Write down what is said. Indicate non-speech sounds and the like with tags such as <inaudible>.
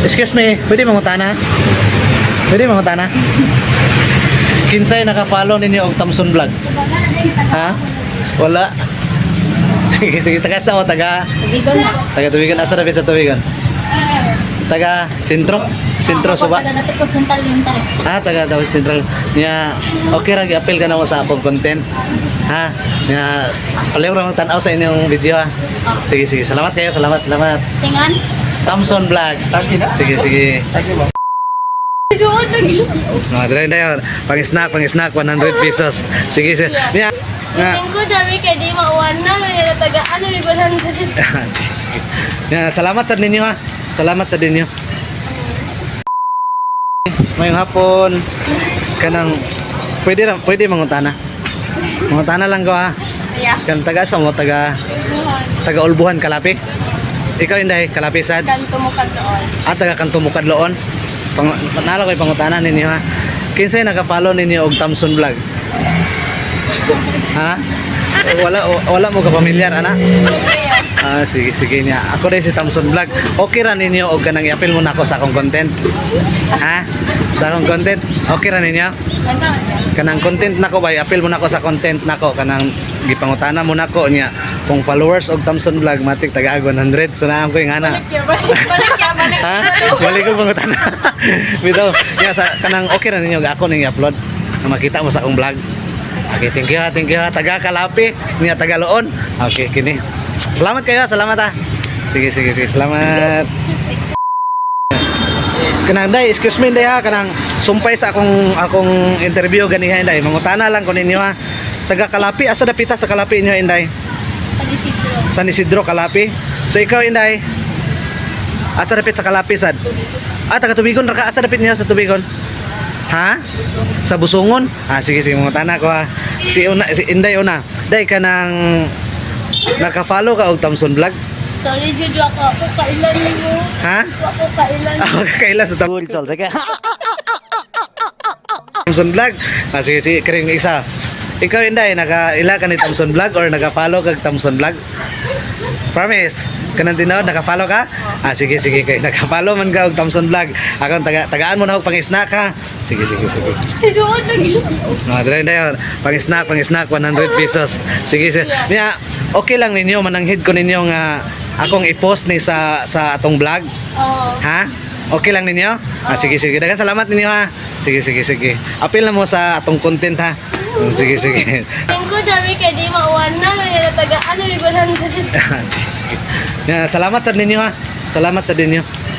Excuse me, pwede mangutana? Pwede mangutana? Kinsay naka-follow ninyo og Thompson Vlog? Ha? Wala. <laughs> Sige, sige. Taga sa o? Taga, Ligon na. taga tubigan. Asa na sa tubigan? Taga sentro? Sentro, suba? Ko yung tari. Ah, taga Dawit Central. Nya, okay ra gi-appeal ka na mo sa akong content. Ha? Nya, palayo ra tanaw sa inyong video ha. Sige, sige. Salamat kayo. Salamat, salamat. Singan? Thompson Vlog. Sige, sige. Doon lagi lo. Mga dre na yun. Pang-snack, pang-snack, 100 pesos. Sige, sige. Nya, nga. Ko dami kay di mauwan na lang taga ano yung 100. <laughs> sige, sige. Nya, salamat sa ninyo ha. Salamat sa ninyo. Ngayong hapon, kanang, pwede, ra- pwede mangutana. Mangutana lang ko ha. Yeah. Kan taga sa mo taga taga Ulbuhan Kalapi. Ikaw inday Kalapi sad. Kan tumukag doon. At taga Kanto Mukadloon. Pang nalo koy pangutanan ninyo ha. Kinsay naka-follow ninyo og Thompson Vlog? Ha? <laughs> Wala wala mo ka pamilyar ana? Ah, sige sige niya. Ako rin si Thompson Vlog. Okay ra ninyo og kanang i-appeal mo na ako sa akong content. Ha? Sa akong content. Okay ra ninyo? Kanang content nako bay appeal mo nako sa content nako kanang gipangutana mo nako niya kung followers og Thompson vlog matik taga 100 so naa ko yung ana Balik ya, balik. Balik ya, balik. ha balik ko pangutana <laughs> bitaw niya sa kanang okay ra ninyo ako ning i-upload na makita mo sa akong vlog okay thank you ha thank you ha taga Kalapi niya taga Loon okay kini salamat kayo salamat ha sige sige sige salamat. Kanang day excuse me day ha. Kanang sumpay sa akong akong interview ganiha inday mangutana lang ko ninyo ha. Taga Kalapi asa dapita sa Kalapi inyo inday Sa disisyo. San Isidro Kalapi. So ikaw inday asa dapit sa Kalapi sad? Ah taga Tubigon ra ka. Asa dapit niya sa Tubigon? Ha? Sa Busungon? Ah sige sige mangutana ko ha. Si una si inday una. Day kanang naka-follow ka og Thompson vlog Sorry, Juju, ako ako kailan mo. ha Ako kailan. ako kaila sa Thompson sige Thompson Vlog. Ah, sige, sige, kering isa. Ikaw, Inday, naka-ila ka ni Thompson Vlog or naka-follow kag Thompson Vlog? Promise? Kanang tinawad, naka-follow ka? Ah, sige, sige, kay naka-follow man ka og Thompson Vlog. Ako, taga, tagaan mo na og pang-snack ha? Sige, sige, sige. Doon lagi lo. Mga dre na yun. Pang-snack, pang-snack, 100 pesos. Sige, sige. Niya, okay lang ninyo, mananghid ko ninyo nga akong i-post ni sa sa atong vlog. Oo. Ha? Okay lang ninyo? Ah, sige, sige. Dagan salamat ninyo ha. Sige, sige, sige. Apil na mo sa atong content ha. <laughs> Sige, sige. Tingin ko dami kay di mauwan na lang yung taga ano yung 100. <laughs> sige, sige. Salamat sa ninyo ha. Salamat sa ninyo.